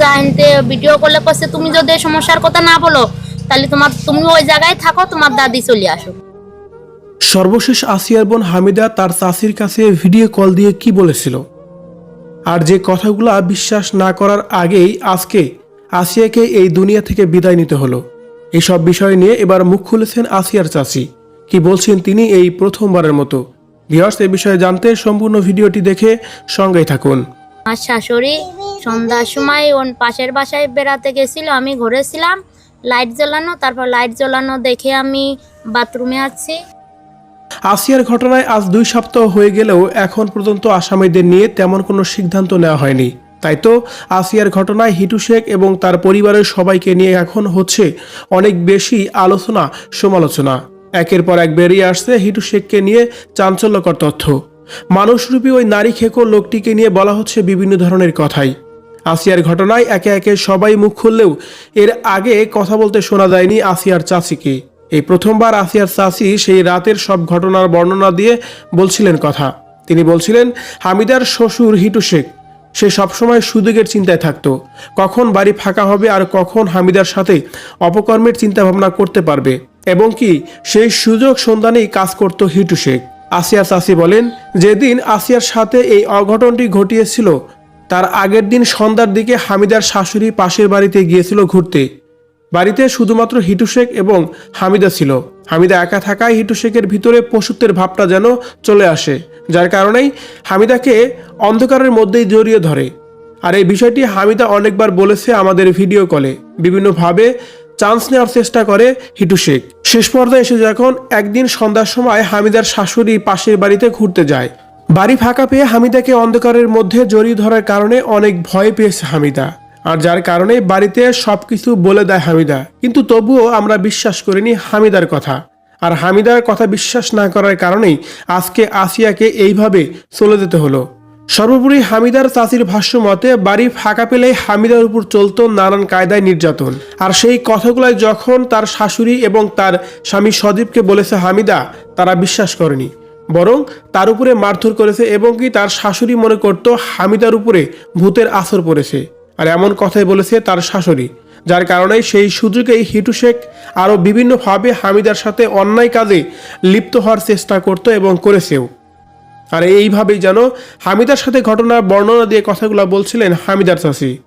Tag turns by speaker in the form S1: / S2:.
S1: যা আনতে ভিডিও করলে করছে তুমি যদি সমস্যার কথা না বলো, তাহলে তোমার, তুমি ওই জায়গায় থাকো, তোমার দাদি চলে আসো
S2: সর্বশেষ আসিয়ার বোন হামিদা তার চাষির কাছে ভিডিও কল দিয়ে কি বলেছিল? আর যে কথাগুলো বিশ্বাস না করার আগেই আজকে আসিয়াকে এই দুনিয়া থেকে বিদায় নিতে হলো। এসব বিষয় নিয়ে এবার মুখ খুলেছেন আসিয়ার চাচি। কি বলছেন তিনি এই প্রথমবারের মতো। ভিওর্স এ বিষয়ে জানতে সম্পূর্ণ ভিডিওটি দেখে সঙ্গেই থাকুন।
S1: আমার শাশুড়ি সন্ধ্যার সময় ওর পাশের বাসায় বেড়াতে গেছিল, আমি ঘরে ছিলাম, লাইট জ্বালানো, তারপর লাইট জ্বালানো দেখে আমি বাথরুমে আছি।
S2: আসিয়ার ঘটনায় আজ দুই সপ্তাহ হয়ে গেলেও এখন পর্যন্ত আসামিদের নিয়ে তেমন কোনো সিদ্ধান্ত নেওয়া হয়নি। তাই তো আসিয়ার ঘটনায় হিটু শেখ এবং তার পরিবারের সবাইকে নিয়ে এখন হচ্ছে অনেক বেশি আলোচনা, সমালোচনা। একের পর এক বেরিয়ে আসছে হিটু শেখকে নিয়ে চাঞ্চল্যকর তথ্য। মানুষরূপী ওই নারী খেকো লোকটিকে নিয়ে বলা হচ্ছে বিভিন্ন ধরনের কথাই। আসিয়ার ঘটনায় একে একে সবাই মুখ খুললেও এর আগে কথা বলতে শোনা যায়নি আসিয়ার চাচিকে। এই প্রথমবার আসিয়ার চাচি সেই রাতের সব ঘটনার বর্ণনা দিয়ে বলছিলেন কথা। তিনি বলছিলেন, হামিদার শ্বশুর হিটু শেখ, সে সবসময় সুযোগের চিন্তায় থাকতো। কখন বাড়ি ফাঁকা হবে আর কখন হামিদার সাথে অপকর্মের চিন্তা ভাবনা করতে পারবে? এবং কি সেই সুযোগ সন্ধানেই কাজ করত হিটু শেখ? আসিয়া চাষি বলেন, যেদিন আসিয়ার সাথে এই অঘটনটি ঘটিয়েছিল, তার আগের দিন সন্ধ্যার দিকে হামিদার শাশুড়ি পাশের বাড়িতে গিয়েছিল ঘুরতে। বাড়িতে শুধুমাত্র হিটু শেখ এবং হামিদা ছিল। হামিদা একা থাকায় হিটু শেখের ভিতরে পশুত্বের ভাবটা যেন চলে আসে, যার কারণেই হামিদাকে অন্ধকারের মধ্যেই জড়িয়ে ধরে। আর এই বিষয়টি হামিদা অনেকবার বলেছে আমাদের ভিডিও কলে। বিভিন্নভাবে চান্স নেওয়ার চেষ্টা করে হিটু শেখ। শেষ পর্যায়ে এসে যখন একদিন সন্ধ্যার সময় হামিদার শাশুড়ি পাশের বাড়িতে ঘুরতে যায়। বাড়ি ফাঁকা পেয়ে হামিদাকে অন্ধকারের মধ্যে জড়িয়ে ধরার কারণে অনেক ভয় পেয়েছে হামিদা। আর যার কারণে বাড়িতে সবকিছু বলে দেয় হামিদা। কিন্তু তবুও আমরা বিশ্বাস করিনি হামিদার কথা। আর হামিদার কথা বিশ্বাস না করার কারণেই আজকে আসিয়াকে এইভাবে চলে যেতে হলো। সর্বোপরি হামিদার চাচির ভাষ্য মতে, বাড়ি ফাঁকা পেলেই হামিদার উপর চলতো নানান কায়দায় নির্যাতন। আর সেই কথাগুলো যখন তার শাশুড়ি এবং তার স্বামী সদীপকে বলেছে হামিদা, তারা বিশ্বাস করেনি। বরং তার উপরে মারধর করেছে এবং কি তার শাশুড়ি মনে করত হামিদার উপরে ভূতের আসর পড়েছে। আর এমন কথাই বলেছে তার শাশুড়ি, যার কারণে সেই সুযোগেই হিটু শেখ আরও বিভিন্নভাবে হামিদার সাথে অন্যায় কাজে লিপ্ত হওয়ার চেষ্টা করত এবং করেছেও। আর এইভাবেই যেন হামিদার সাথে ঘটনার বর্ণনা দিয়ে কথাগুলো বলছিলেন হামিদার চাষি।